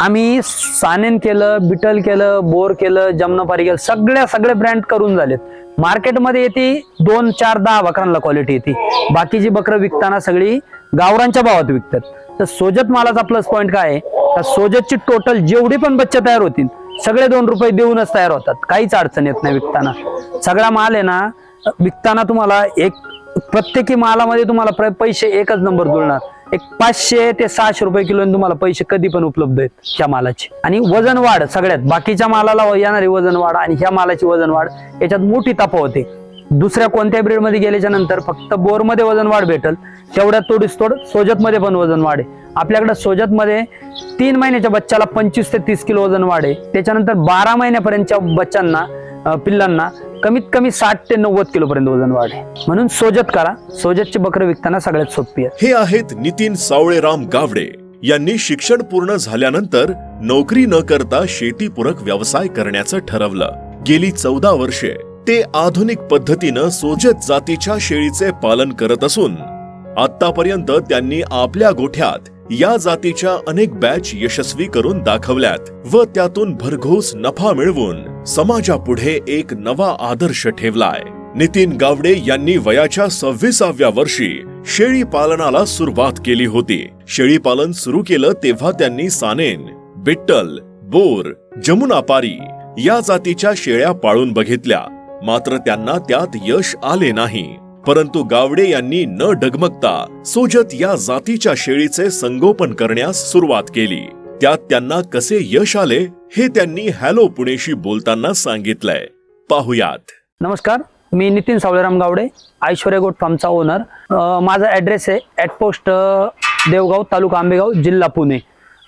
आम्ही सानेन केलं बिटल केलं बोर केलं जमनापारी केलं सगळ्या सगळे ब्रँड करून झालेत. मार्केटमध्ये येते दोन चार दहा बकरांना क्वालिटी येते. बाकीची बकरं विकताना सगळी गावरांच्या भावात विकतात. तर सोजत मालाचा प्लस पॉईंट काय आहे? सोजतची टोटल जेवढी पण बच्चे तयार होतील सगळे दोन रुपये देऊनच तयार होतात. काहीच अडचण येत नाही विकताना. सगळा माल आहे ना विकताना तुम्हाला एक प्रत्येकी मालामध्ये तुम्हाला पैसे एकच नंबर जुळणार. एक पाचशे ते सहाशे रुपये किलो तुम्हाला पैसे कधी पण उपलब्ध आहेत त्या मालाचे. आणि वजन वाढ सगळ्यात बाकीच्या मालाला येणारी वजन वाढ आणि ह्या मालाची वजन वाढ याच्यात मोठी तफावत होते दुसऱ्या कोणत्या ब्रीडमध्ये गेल्याच्यानंतर फक्त बोरमध्ये वजन वाढ भेटल तेवढ्यात तोडीस तोड सोजत मध्ये पण वजन वाढे. आपल्याकडे सोजत मध्ये तीन महिन्याच्या बच्चाला पंचवीस ते तीस किलो वजन वाढे. त्याच्यानंतर बारा महिन्यापर्यंतच्या बच्चांना पिल्लांना कमीत कमी साठ ते नव्वद किलो पर्यंत वजन वाढे. म्हणून सोजत करा. सोजतचे बकरे विकताना सगळ्यात सोपी आहे. हे आहेत नितीन सावळेराम गावडे. यांनी शिक्षण पूर्ण झाल्यानंतर नोकरी न करता शेतीपूरक व्यवसाय करण्याचं ठरवलं. गेली चौदा वर्षे ते आधुनिक पद्धतीनं सोजत जातीच्या शेळीचे पालन करत असून आतापर्यंत त्यांनी आपल्या गोठ्यात या जातीच्या अनेक बॅच यशस्वी करून दाखवल्यात व त्यातून भरघोस नफा मिळवून समाजापुढे एक नवा आदर्श ठेवलाय. नितीन गावडे यांनी वयाच्या सव्वीसाव्या वर्षी शेळी पालनाला सुरुवात केली होती. शेळी पालन सुरू केलं तेव्हा त्यांनी सानेन बिट्टल बोर जमुनापारी या जातीच्या शेळ्या पाळून बघितल्या. मात्र त्यांना त्यात यश आले नाही. परंतु गावडे यांनी न डगमगता सोजत या जातीच्या शेळीचे संगोपन करण्यास सुरुवात केली. त्यात त्यांना कसे यश आले हे त्यांनी हॅलो पुणेशी बोलताना सांगितलंय. पाहुयात. नमस्कार मी नितीन सावळेराम गावडे ऐश्वर्या गोट फार्मचा ओनर माझा ॲड्रेस आहे ॲट पोस्ट देवगाव तालुका आंबेगाव जिल्हा पुणे.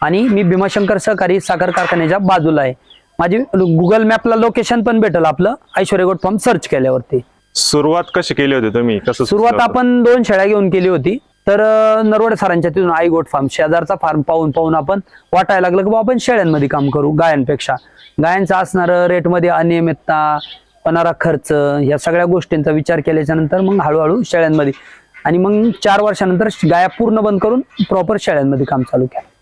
आणि मी भीमाशंकर सहकारी साखर कारखान्याच्या बाजूला आहे. माझी गुगल मॅपला लोकेशन पण भेटेल आपलं ऐश्वर्या गोट फार्म सर्च केल्यावरती. सुरुवात कशी केली होती तुम्ही? कसं सुरुवात? आपण दोन शेळ्या घेऊन केली होती. तर नरवडे सरांच्या तिथून आई गोट फार्म शेजारचा फार्म पाहून पाहून आपण वाटायला लागलं की बुवा आपण शेळ्यांमध्ये काम करू गायांपेक्षा. गायांचं असणारं रेटमध्ये अनियमितता होणारा खर्च या सगळ्या गोष्टींचा विचार केल्याच्यानंतर मग हळूहळू शेळ्यांमध्ये. आणि मग चार वर्षानंतर गाया पूर्ण बंद करून प्रॉपर शेळ्यांमध्ये काम चालू केलं.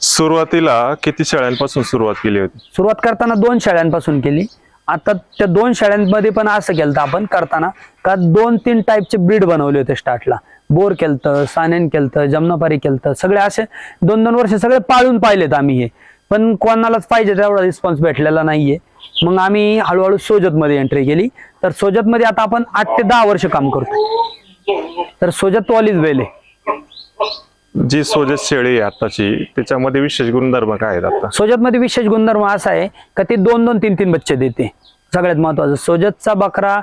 सुरुवातीला किती शेळ्यांपासून सुरुवात केली होती? सुरुवात करताना दोन शेळ्यांपासून केली. आता त्या दोन शेळ्यांमध्ये पण असं केलं आपण करताना का दोन तीन टाईपचे ब्रीड बनवले होते स्टार्टला बोर केलतं सानेन केलतं जमनापारी केलतं सगळे असे दोन दोन वर्ष सगळे पाळून पाहिलेत आम्ही हे. पण कोणालाच पाहिजे तेवढा रिस्पॉन्स भेटलेला नाहीये. मग आम्ही हळूहळू सोजतमध्ये एंट्री केली. तर सोजतमध्ये आता आपण आठ ते दहा वर्ष काम करतो तर सोजत वालीच बेल आहे. जी सोजत शेळी आहे आताची त्याच्यामध्ये विशेष गुणधर्म काय आहेत आता? सोजतमध्ये विशेष गुणधर्म असा आहे का ते दोन दोन तीन तीन बच्चे देते. सगळ्यात महत्वाचं सोजतचा बकरा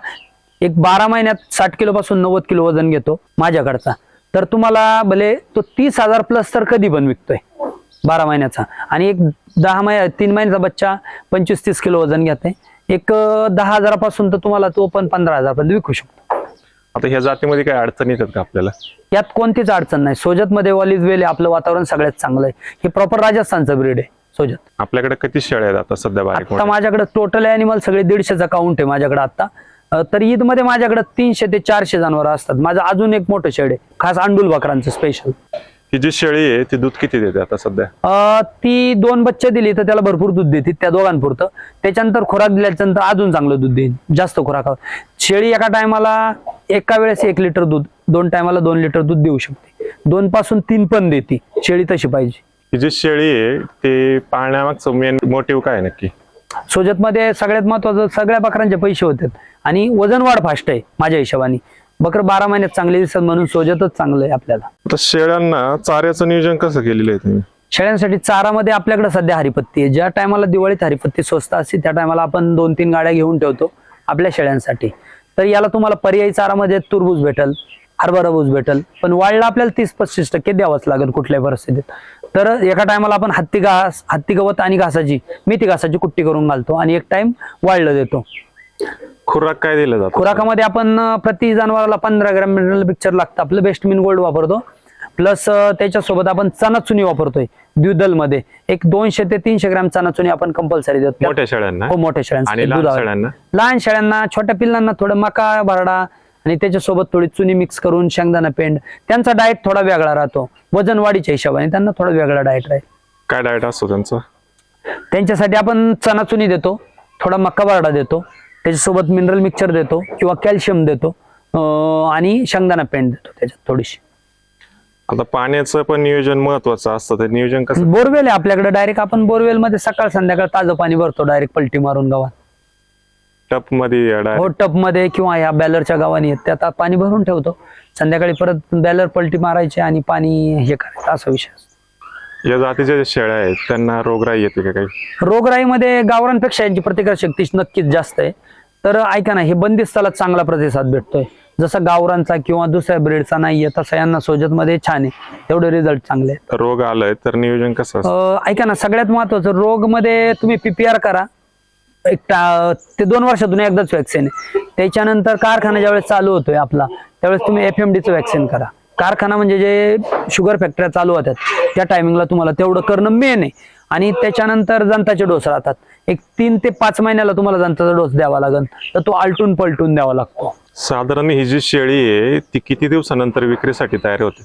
एक बारा महिन्यात साठ किलो पासून नव्वद किलो वजन घेतो माझ्याकडचा. तर तुम्हाला भले तो तीस हजार प्लस तर कधी पण विकतोय. बारा महिन्याचा. आणि एक दहा महिन्या तीन महिन्याचा बच्चा पंचवीस तीस किलो वजन घेते. एक दहा हजारापासून तर तुम्हाला तो पण पंधरा हजारपर्यंत विकू शकतो. आता ह्या जातीमध्ये काय अडचण येतात का आपल्याला? यात कोणतीच अडचण नाही. सोजतमध्ये वॉलीज वेल आहे. आपलं वातावरण सगळ्यात चांगलं आहे. हे प्रॉपर राजस्थानचं ब्रीड आहे. सोजत. आपल्याकडे किती शेळ्या आहेत आता सध्या बारीक आता मोठ्या? माझ्याकडे टोटल अॅनिमल सगळे दीडशेचा काउंट आहे माझ्याकडे आता अं, तर ईदमध्ये माझ्याकडे तीनशे ते चारशे जनावर असतात. माझं अजून एक मोठं शेड आहे. खास अंडुल बकरांचं स्पेशल ही जी शेळी आहे ती दूध किती देते आता सध्या? ती दोन बच्चे दिली तर त्याला भरपूर दूध देते त्या दोघांपुरतं. त्याच्यानंतर खुराक दिल्याच्यानंतर अजून चांगलं दूध देईल जास्त खुराक शेळी एका टायमाला एका वेळेस एक लिटर दूध दोन टायमाला दोन लिटर दूध देऊ शकते. दोन पासून तीन पण देते शेळी तशी पाहिजे. ही जी शेळी आहे ते पाळण्यामागचं मेन मोटिव्ह काय आहे नक्की? सोजतमध्ये सगळ्यात महत्वाचं सगळ्या बकरांचे पैसे होतात. आणि वजन वाढ फास्ट आहे माझ्या हिशोबाने. बकर बारा महिन्यात चांगले दिसत म्हणून सोजतच चांगलं आहे आपल्याला. आता शेळ्यांना चाऱ्याचं नियोजन कसं केलेलं आहे तुम्ही? शेळ्यांसाठी चारामध्ये आपल्याकडे सध्या हरिपत्ती आहे. ज्या टायमाला दिवाळीत हरिपत्ती स्वस्त असते त्या टायमाला आपण दोन तीन गाड्या घेऊन ठेवतो आपल्या शेळ्यांसाठी. तर याला तुम्हाला पर्यायी चारामध्ये तुरबूज भेटल हरभरा भूज भेटल पण वाढला आपल्याला तीस पस्तीस टक्के द्यावंच लागेल कुठल्याही परिस्थितीत. तर एका टायमाला आपण हत्ती घास हत्ती गवत आणि घासाची मेथी घासाची कुट्टी करून घालतो आणि एक टाइम वाढलं देतो. खुराक काय दिलं जातं? खुराकामध्ये आपण अं, प्रति जनावराला पंधरा ग्रॅम मिनरल पिक्चर लागतं. आपलं बेस्ट मिन गोल्ड वापरतो. प्लस त्याच्यासोबत आपण चना चुनी वापरतोय द्विदलमध्ये एक दोनशे ते तीनशे ग्रॅम चना चुनी आपण कंपल्सरी देतो. मोठ्या शेळ्यांना? हो मोठ्या शेळ्यांसाठी आणि लहान दुधावर. शेळ्यांना? लहान शेळ्यांना छोट्या पिल्लांना थोडं मका भरडा आणि त्याच्यासोबत थोडी चुनी मिक्स करून शेंगदाणा पेंड. त्यांचा डाएट थोडा वेगळा राहतो. वजन वाढीच्या हिशोबाने त्यांना थोडा वेगळा डाएट राहील. काय डाएट असतो त्यांचं? त्यांच्यासाठी आपण चणाचुनी देतो. थोडा मक्का बारडा देतो. त्याच्यासोबत मिनरल मिक्सचर देतो किंवा कॅल्शियम देतो आणि शेंगदाणा पेंट देतो त्याच्यात थोडीशी. आता पाण्याचं पण नियोजन महत्वाचं असतं. ते नियोजन कसं? बोरवेल आहे आपल्याकडे. डायरेक्ट आपण बोरवेल मध्ये सकाळ संध्याकाळ ताजं पाणी भरतो डायरेक्ट पलटी मारून गावात. टपमध्ये हो टपमध्ये किंवा या बॅलरच्या गावानी त्यात पाणी भरून ठेवतो. संध्याकाळी परत बॅलर पलटी मारायची आणि पाणी हे करायचं असा विषय असतो. या जातीच्या ज्या शेळ्या आहेत त्यांना रोगराई येते का काही? रोगराईमध्ये गावरांपेक्षा यांची प्रतिकार शक्ती नक्कीच जास्त आहे. तर ऐका ना हे बंदिस्ताला चांगला प्रतिसाद भेटतोय. जसा गावरांचा किंवा दुसऱ्या ब्रेडचा नाहीये तसा यांना सोजतमध्ये छान आहे. तेवढे रिझल्ट चांगले आहेत. रोग आलाय तर नियोजन कसं असतं? अं, ऐका ना सगळ्यात महत्वाचं रोगमध्ये तुम्ही पीपीआर करा. एक टा- ते दोन वर्षातून एकदाच व्हॅक्सिन आहे. त्याच्यानंतर कारखाना ज्यावेळेस चालू होतोय आपला त्यावेळेस तुम्ही एफ एम डीचं व्हॅक्सिन करा. कारखाना म्हणजे जे शुगर फॅक्टऱ्या चालू होत्यात त्या टायमिंगला तुम्हाला तेवढं करणं मेन आहे. आणि त्याच्यानंतर जंताचे डोस राहतात. एक तीन ते पाच महिन्याला तुम्हाला जंताचा डोस द्यावा लागेल. तर तो आलटून पलटून द्यावा लागतो. साधारण ही जी शेळी आहे ती किती दिवसानंतर विक्रीसाठी तयार होते?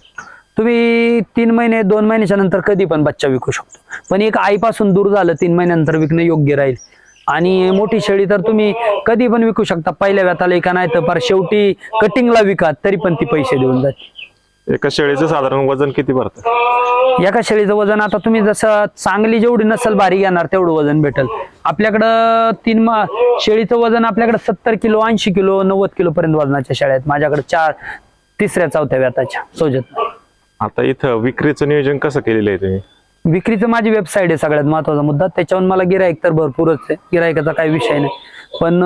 तुम्ही तीन महिने दोन महिन्याच्या नंतर कधी पण बच्चा विकू शकतो. पण एक आईपासून दूर झालं तीन महिन्यानंतर विकणं योग्य राहील. आणि मोठी शेळी तर तुम्ही कधी पण विकू शकता. पहिल्या व्याताला एका नाही तर शेवटी कटिंगला विका तरी पण ती पैसे देऊन जाते. एका शेळीचं साधारण वजन किती भरतं? एका शेळीचं वजन आता तुम्ही जसं चांगली जेवढी नसल भारी घेणार तेवढं वजन भेटल. आपल्याकडं तीन मा शेळीचं वजन आपल्याकडे सत्तर किलो ऐंशी किलो नव्वद किलो पर्यंत वजनाच्या शेळ्या आहेत. माझ्याकडे चार तिसऱ्या चौथ्या व्याताच्या सोजत. आता इथं विक्रीचं नियोजन कसं केलेलं आहे तुम्ही? विक्रीचं माझी वेबसाईट आहे सगळ्यात महत्त्वाचा मुद्दा. त्याच्यावरून मला गिराईक तर भरपूरच आहे. गिरायकाचा काही विषय नाही. पण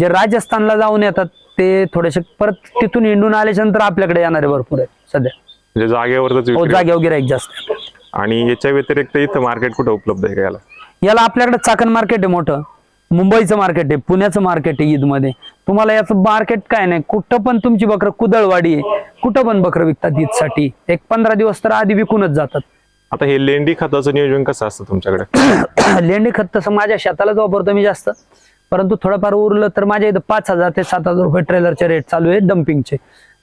जे राजस्थानला जाऊन येतात ते थोडेसे परत तिथून हिंडून आल्याच्यानंतर आपल्याकडे येणारे भरपूर आहेत सध्या. म्हणजे जागेवरच हो जागेवर गिराईक जास्त. आहे. आणि याच्या व्यतिरिक्त इथं मार्केट कुठं उपलब्ध आहे का याला? याला आपल्याकडे चाकण मार्केट आहे मोठं. मुंबईचं मार्केट आहे पुण्याचं मार्केट आहे ईदमध्ये. तुम्हाला याचं मार्केट काय नाही कुठं पण तुमची बकरं कुदळवाडी आहे कुठं पण बकरं विकतात ईदसाठी. एक पंधरा दिवस तर आधी विकूनच जातात. आता हे लेंडी खताचं नियोजन कसं असतं तुमच्याकडे? लेंडी खत तसं माझ्या शेतालाच वापरतो मी जास्त. परंतु थोडंफार उरलं तर माझ्या इथं पाच हजार ते सात हजार रुपये ट्रेलरचे रेट चालू आहे डम्पिंगचे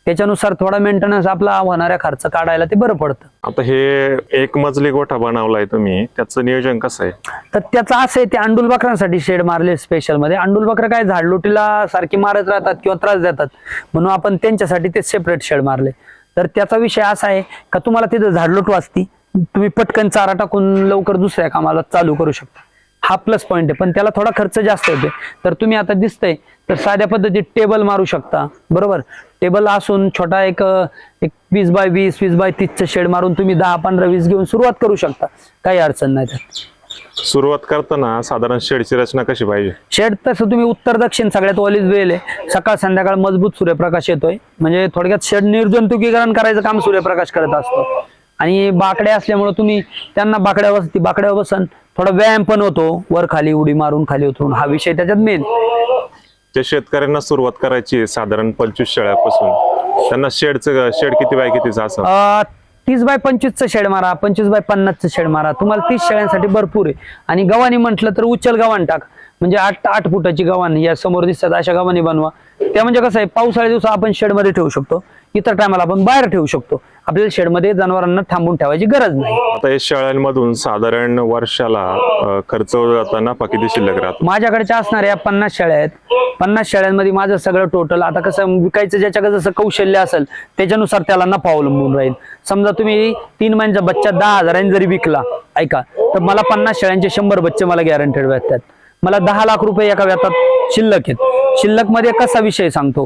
त्याच्यानुसार थोडा मेंटेनन्स आपला होणाऱ्या खर्च काढायला ते बरं पडतं. आता हे एक मजली गोठा बनवलाय तुम्ही त्याचं नियोजन कसं आहे? तर त्याचं असं आहे ते अंडुल बकरांसाठी शेड मारले स्पेशलमध्ये. अंडुल बकरं काय झाडलोटीला सारखी मारत राहतात किंवा त्रास देतात. म्हणून आपण त्यांच्यासाठी ते सेपरेट शेड मारले. तर त्याचा विषय असा आहे का तुम्हाला तिथं झाडलोट वाचती तुम्ही पटकन चारा टाकून लवकर दुसऱ्या कामाला चालू करू शकता. हा प्लस पॉईंट आहे. पण त्याला थोडा खर्च जास्त येतोय. तर तुम्ही आता दिसतंय तर साध्या पद्धतीत टेबल मारू शकता. बरोबर? टेबल असून छोटा एक एक वीस बाय वीस वीस बाय तीसचं शेड मारून तुम्ही दहा पंधरा वीस घेऊन सुरुवात करू शकता. काही अडचण नाही त्यात सुरुवात करताना साधारण शेडची रचना कशी पाहिजे? शेड तसं तुम्ही उत्तर दक्षिण सगळ्यात ओलीच वेल आहे. सकाळ संध्याकाळ मजबूत सूर्यप्रकाश येतोय. म्हणजे थोडक्यात शेड निर्जंतुकीकरण करायचं काम सूर्यप्रकाश करत असतो. आणि बाकड्या असल्यामुळे तुम्ही त्यांना बाकड्या बसती बाकड्या बसन. थोडा व्यायाम पण होतो. वर खाली उडी मारून खाली उतरून. हा विषय त्याच्यात मेन. जे शेतकऱ्यांना सुरुवात करायची आहे साधारण पंचवीस शेळ्यापासून. त्यांना शेडचं शेड किती बाय कितीचं असं? तीस बाय पंचवीसचं शेड मारा. पंचवीस बाय पन्नासचं शेड मारा. तुम्हाला तीस शेळ्यांसाठी भरपूर आहे. आणि गव्हाणी म्हटलं तर उचल गव्हाण टाक. म्हणजे आठ आठ फुटाची गव्हाण या समोर दिसतात. अशा गव्हाणी बनवा. त्या म्हणजे कसं आहे पावसाळ्या दिवसा आपण शेडमध्ये ठेवू शकतो. इतर टायमाला आपण बाहेर ठेवू शकतो. आपल्याला शेडमध्ये जनावरांना थांबून ठेवायची गरज नाही. आता या शेळ्यांमधून साधारण वर्षाला अं, खर्च जाता नफा किती शिल्लक राहतो माझ्याकडच्या असणाऱ्या पन्नास शेळ्या आहेत. पन्नास शेळ्यांमध्ये माझं सगळं टोटल आता कसं विकायचं ज्याच्याकडे जसं कौशल्य असेल त्याच्यानुसार त्याला नफा अवलंबून राहील. समजा तुम्ही तीन महिन्याचा बच्चा दहा हजारांनी जरी विकला ऐका तर मला पन्नास शेळ्यांचे शंभर बच्चे मला गॅरंटेड भेटतात. मला दहा लाख रुपये एका व्यातात शिल्लक आहेत. शिल्लकमध्ये कसा विषय सांगतो?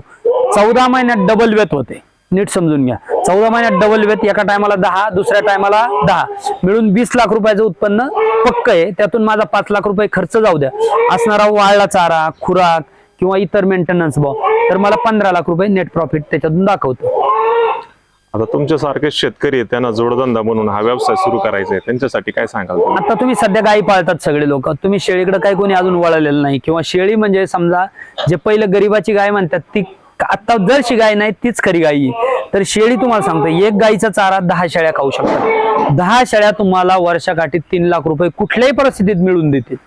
चौदा महिन्यात डबल वेत होते. नीट समजून घ्या. चौदा महिन्यात डबल वेत एका टायमाला दहा दुसऱ्या टायमाला दहा. मिळून वीस लाख रुपयाचं उत्पन्न पक्क आहे. त्यातून माझा पाच लाख रुपये खर्च जाऊ द्या. असणारा वाळला चारा खुराक किंवा इतर मेंटेनन्स भाव तर मला पंधरा लाख रुपये नेट प्रॉफिट त्याच्यातून दाखवतो. आता तुमच्यासारखे शेतकरी आहेत, त्यांना जोडधंदा म्हणून हा व्यवसाय सुरू करायचा आहे. त्यांच्यासाठी काय सांगाल तुम्ही? आता तुम्ही सध्या गायी पाळतात सगळे लोक. तुम्ही शेळीकडे काही कोणी अजून वळलेलं नाही. किंवा शेळी म्हणजे समजा जे पहिलं गरीबाची गाय म्हणतात ती आता जरशी गाय नाही तीच खरी गायी आहे. तर शेळी तुम्हाला सांगतो एक गायीचा चारा दहा शेळ्या खाऊ शकतात. दहा शेळ्या तुम्हाला वर्षाकाठी तीन लाख रुपये कुठल्याही परिस्थितीत मिळून देतील.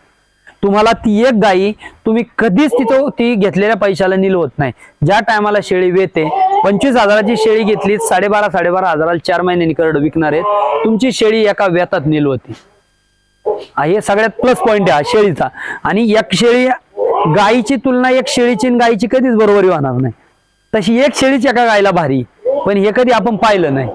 तुम्हाला ती एक गायी तुम्ही कधीच तिथं ती घेतलेल्या पैशाला निलवत नाही. ज्या टायमाला शेळी वेते पंचवीस हजाराची शेळी घेतली साडेबारा साडेबारा हजाराला चार महिन्यांनी करड विकणार आहेत तुमची शेळी एका व्यतात नील होती. हे सगळ्यात प्लस पॉइंट आहे शेळीचा. आणि एक शेळी गायीची तुलना एक शेळीची आणि गायीची कधीच बरोबरी होणार नाही. तशी एक शेळीची एका गायला भारी. पण हे कधी आपण पाहिलं नाही.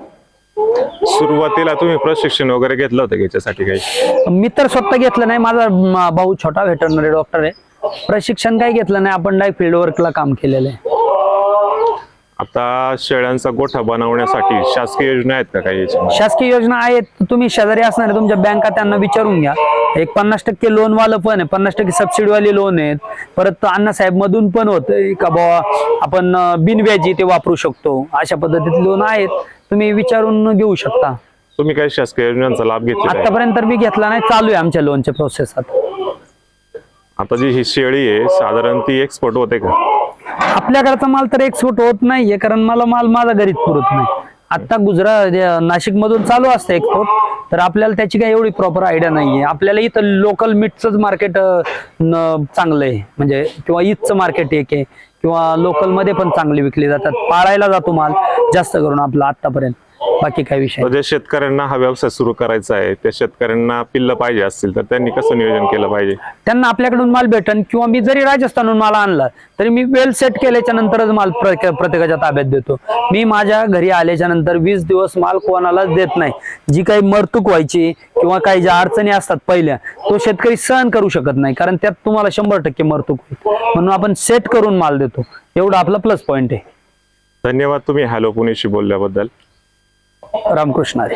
सुरुवातीला तुम्ही प्रशिक्षण वगैरे घेतलं होतं याच्यासाठी काही? मी तर स्वतः घेतलं नाही. माझा भाऊ छोटा व्हेटरनरी डॉक्टर आहे. प्रशिक्षण काही घेतलं नाही. आपण डायरेक्ट फील्ड वर्कला काम केलेलं आहे. आता शेळ्यांचा गोठा बनवण्यासाठी शासकीय योजना आहेत का काही याच्यामध्ये? शासकीय योजना आहेत. तुम्ही शेजारी असणारे तुमच्या बँका त्यांना विचारून घ्या. एक पन्नास टक्के लोन वालं पण आहे. पन्नास टक्के सबसिडी वाले लोन आहेत. परत अण्णासाहेब मधून पण होत का बाबा आपण अं, बिनव्याजी ते वापरू शकतो. अशा पद्धतीत लोन आहेत. तुम्ही विचारून घेऊ शकता. तुम्ही काही शासकीय योजनांचा लाभ घेतला आहे? आतापर्यंत तर मी घेतला नाही. चालू आहे आमच्या लोनच्या प्रोसेस आता आता जी ही शेळी आहे साधारण ती एक्सपोर्ट होते का? आपल्याकडचा माल तर एक्सपोर्ट होत नाहीये कारण मला माल माझा घरीच पुरत नाही. आता गुजरात नाशिक मधून चालू असतं एक्सपोर्ट तर आपल्याला त्याची काही एवढी प्रॉपर आयडिया नाहीये. आपल्याला इथं लोकल मीटच मार्केट चांगलं आहे म्हणजे किंवा ईदचं मार्केट एक आहे किंवा लोकलमध्ये पण चांगले विकले जातात. पाळायला जातो माल जास्त करून आपला आतापर्यंत बाकी काही विषय तर जे शेतकऱ्यांना हा व्यवसाय सुरू करायचा आहे त्या शेतकऱ्यांना पिल्ल पाहिजे असतील तर त्यांनी कसं नियोजन केलं पाहिजे? त्यांना आपल्याकडून माल भेटन किंवा मी जरी राजस्थानहून माल आणला तरी मी वेल सेट केल्याच्या नंतरच माल प्र- प्रत्येकाच्या ताब्यात देतो. मी माझ्या घरी आल्याच्यानंतर वीस दिवस माल कोणालाच देत नाही. जी काही मरतूक व्हायची किंवा काही ज्या अडचणी असतात पहिल्या तो शेतकरी सहन करू शकत नाही कारण त्यात तुम्हाला शंभर टक्के मरतूक होईल. म्हणून आपण सेट करून माल देतो. एवढा आपला प्लस पॉइंट आहे. धन्यवाद तुम्ही हॅलो पुणेशी बोलल्याबद्दल. रामकृष्णारी